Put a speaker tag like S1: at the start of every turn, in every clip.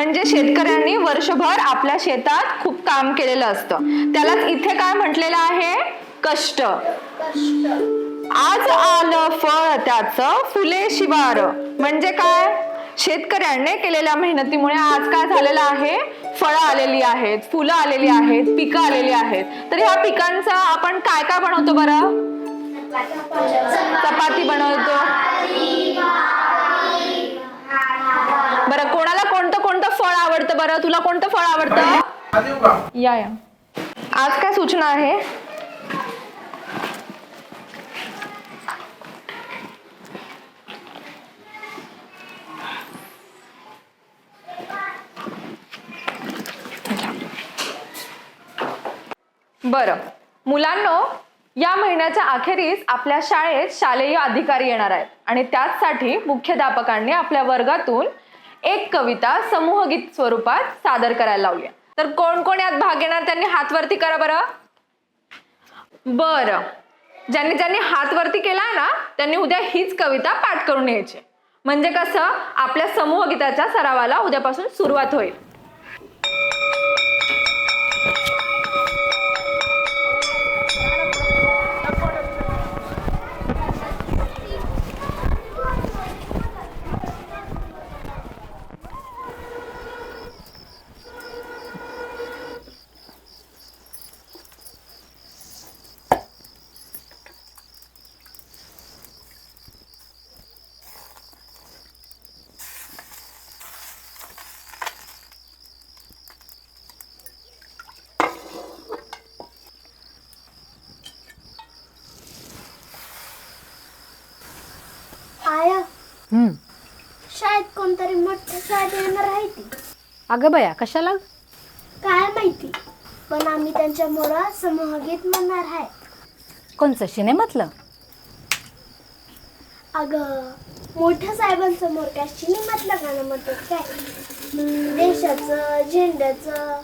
S1: म्हणजे शेतकऱ्यांनी वर्षभर आपल्या शेतात खूप काम केलेलं असतं. त्यालाच इथे काय म्हटलेलं आहे? कष्ट. आज आलं फळ त्याचं फुले शिवार. म्हणजे काय? शेतकऱ्यांनी केलेल्या मेहनतीमुळे आज काय झालेलं आहे? फळं आलेली आहेत फुलं आलेली आहेत पिकं आलेली आहेत. तर ह्या पिकांचं आपण काय काय बनवतो बरं? चपाती बनवतो. बरं कोणाला कोणतं फळ आवडतं बरं? तुला कोणतं फळ आवडतं? या या. आज काय सूचना आहे? बरं. मुलांनो या महिन्याच्या अखेरीस आपल्या शाळेत शालेय अधिकारी येणार आहेत. आणि त्याचसाठी मुख्याध्यापकांनी आपल्या वर्गातून एक कविता समूहगीत स्वरूपात सादर करायला लावली तर कोण कोण यात भाग घेणार? त्यांनी हातवरती करा बरं. बरं. ज्यांनी ज्यांनी हातवरती केला ना त्यांनी उद्या हीच कविता पाठ करून यायची म्हणजे कसं? आपल्या समूहगीताच्या सरावाला उद्यापासून सुरुवात होईल
S2: आया
S3: हम्म.
S2: शाळेत कोणतरी मोठं शाळेत येणार आहे ती.
S3: अगं बया कशाला?
S2: काय माहिती पण आम्ही त्यांच्या मोरा समूहगीत म्हणणार आहे.
S3: कोणचं सिनेमातलं?
S2: अगं मोठ्या साहेबांसमोर काय सिनेमातलं गाणं म्हणतात काय? देशाचं झेंड्याचं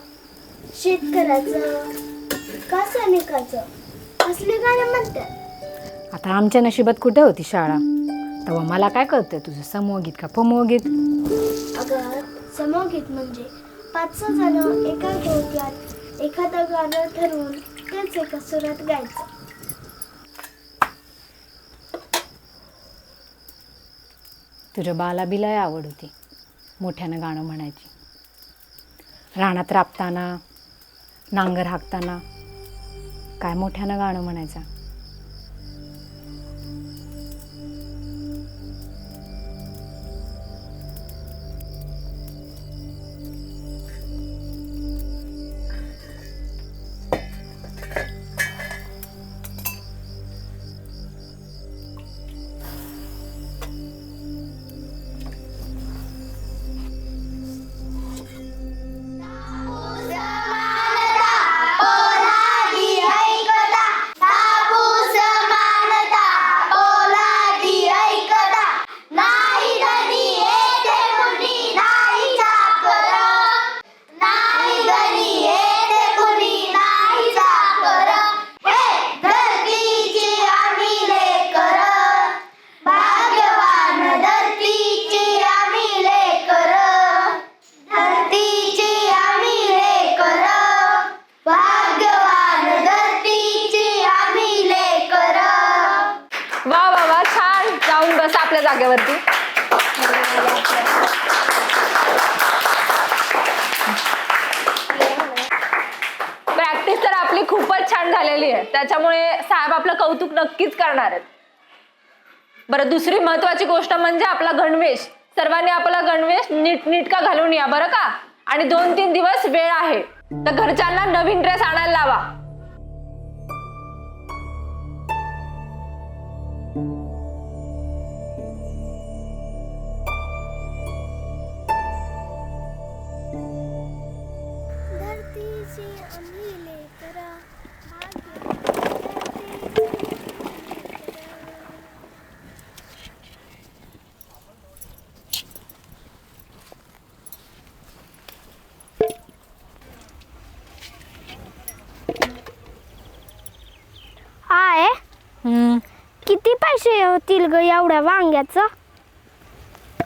S2: शेतकऱ्याचं का सैनिकाचं असले गाणं म्हणतात.
S3: आता आमच्या नशिबात कुठे होती शाळा? तेव्हा मला काय कळतंय? तुझं समूहगीत का पमोगीत?
S2: अगं समूहगीत म्हणजे पाच सहा जण एका डोक्यात एखादं गाणं ठरवून तेच एका सुरात गायचं.
S3: तुझ्या बाला बिलाय आवड होती मोठ्यानं गाणं म्हणायची. रानात राबताना नांगर हाकताना काय मोठ्यानं गाणं म्हणायचं?
S1: जागेवरती. प्रॅक्टिस तर आपली खूपच छान झालेली आहे. त्याच्यामुळे साहेब आपलं कौतुक नक्कीच करणार आहेत. बरं दुसरी महत्वाची गोष्ट म्हणजे आपला गणवेश. सर्वांनी आपला गणवेश नीट नीटका घालून या बरं का? आणि दोन तीन दिवस वेळ आहे. तर घरच्यांना नवीन ड्रेस आणायला लावा.
S2: होतील ग एवढ्या वांग्याचं?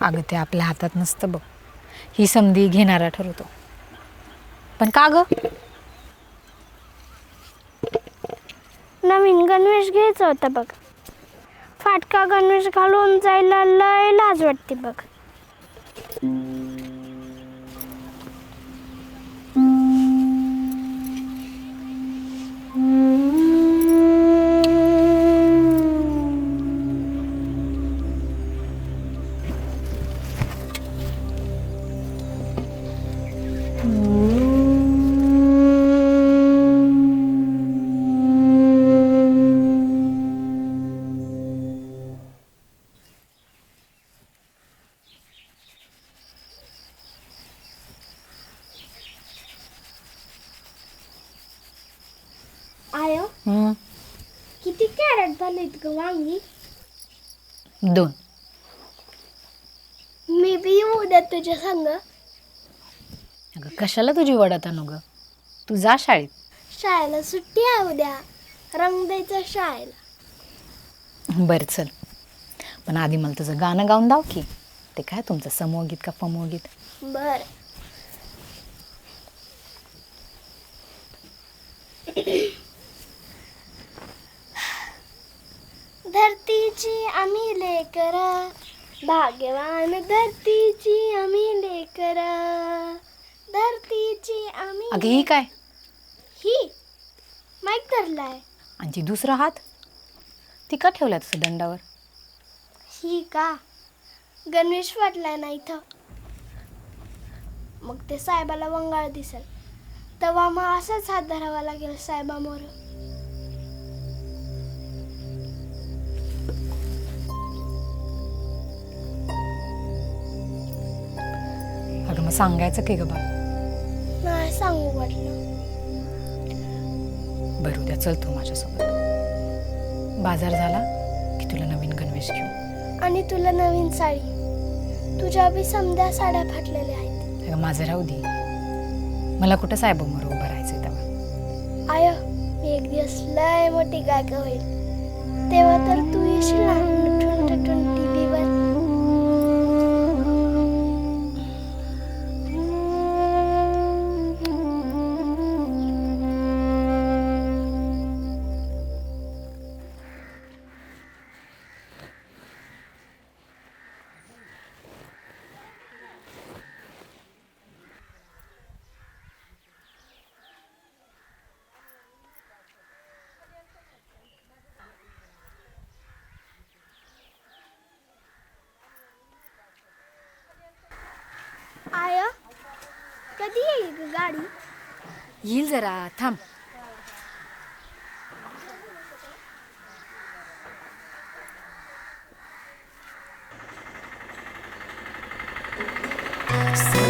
S3: अगं ते आपल्या हातात नसतं बघ.
S4: ही संधी घेणारा ठरवतो. पण का ग?
S2: नवीन गणवेश घ्यायचा होता बघ. फाटका गणवेश घालून जायला लय लाज वाटते बघ.
S4: दोन.
S2: मी बी येऊ उद्या तुझ्या संग.
S4: अगं कशाला तुझी वडा आणू ग? तू जा शाळेत.
S2: शाळेला सुट्टी आहे उद्या. रंग द्यायचा शाळेला.
S4: बरं चल. पण आधी मला तुझं गाणं गाऊन दाव की. ते काय तुमचं समोगीत का फमोगीत
S2: बर. धरतीची आम्ही लेकर. भाग्यवान धरतीची आम्ही लेकर. धरतीची आम्ही
S4: अगं ही काय?
S2: ही. माईक धरलाय.
S4: आणि ती दुसरा हात? ती का ठेवला तुझं दंडावर?
S2: ही का? गणवेश वाटलाय ना इथं. मग ते साहेबाला वंगाळ दिसेल. तेव्हा मग असाच हात धरावा लागेल साहेबामोर
S4: मग सांगायचं की ग बा
S2: नाही सांगू वाटलं.
S4: बरं उद्या चल तू माझ्यासोबत. बाजार झाला की तुला नवीन गणवेश घेऊ.
S2: आणि तुला नवीन साडी. तुझ्या बी समध्या साड्या फाटलेल्या आहेत.
S4: अगं माझं राहू दे. मला कुठं साहेबांवर उभं राहायचं तेव्हा?
S2: आय मी एक दिवस लय मोठी गायक होईल. तेव्हा तर तू येशील ना. येईल गाडी.
S4: येईल जरा थांब.
S5: So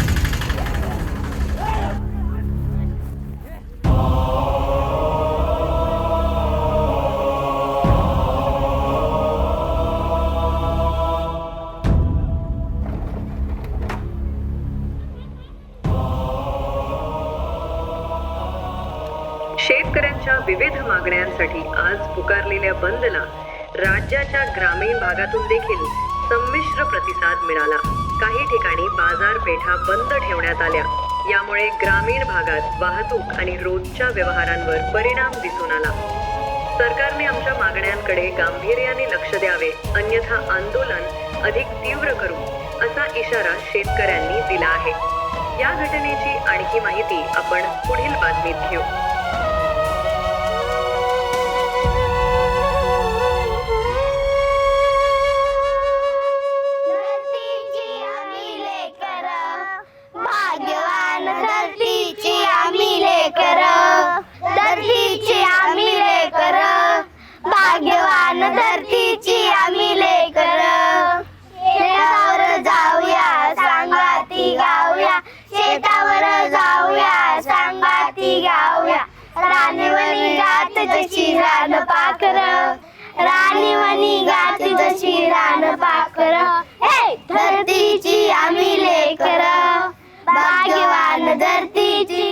S5: शेतकऱ्यांच्या विविध मागण्यांसाठी आज पुकारलेल्या बंदला राज्याच्या ग्रामीण भागातून देखील संमिश्र प्रतिसाद मिळाला. काही ठिकाणी बाजारपेठा बंद ठेवण्यात आल्या. यामुळे ग्रामीण भागात वाहतूक आणि रोजच्या व्यवहारांवर परिणाम दिसून आला. सरकारने आमच्या मागण्यांकडे गांभीर्याने लक्ष द्यावे अन्यथा आंदोलन अधिक तीव्र करू असा इशारा शेतकऱ्यांनी दिला आहे. या घटनेची आणखी माहिती आपण पुढील बातमीत घेऊ.
S3: भाग्यवान धरतीची आम्ही लेकर. शेतावर जाऊया सांगाती गाऊया. शेतावर जाऊया सांगाती गाऊया. राणीवणी गात जशी रान पाखर. राणीवणी गात जशी रान पाखर. हे धरतीची आम्ही लेकर. भाग्यवान धरतीची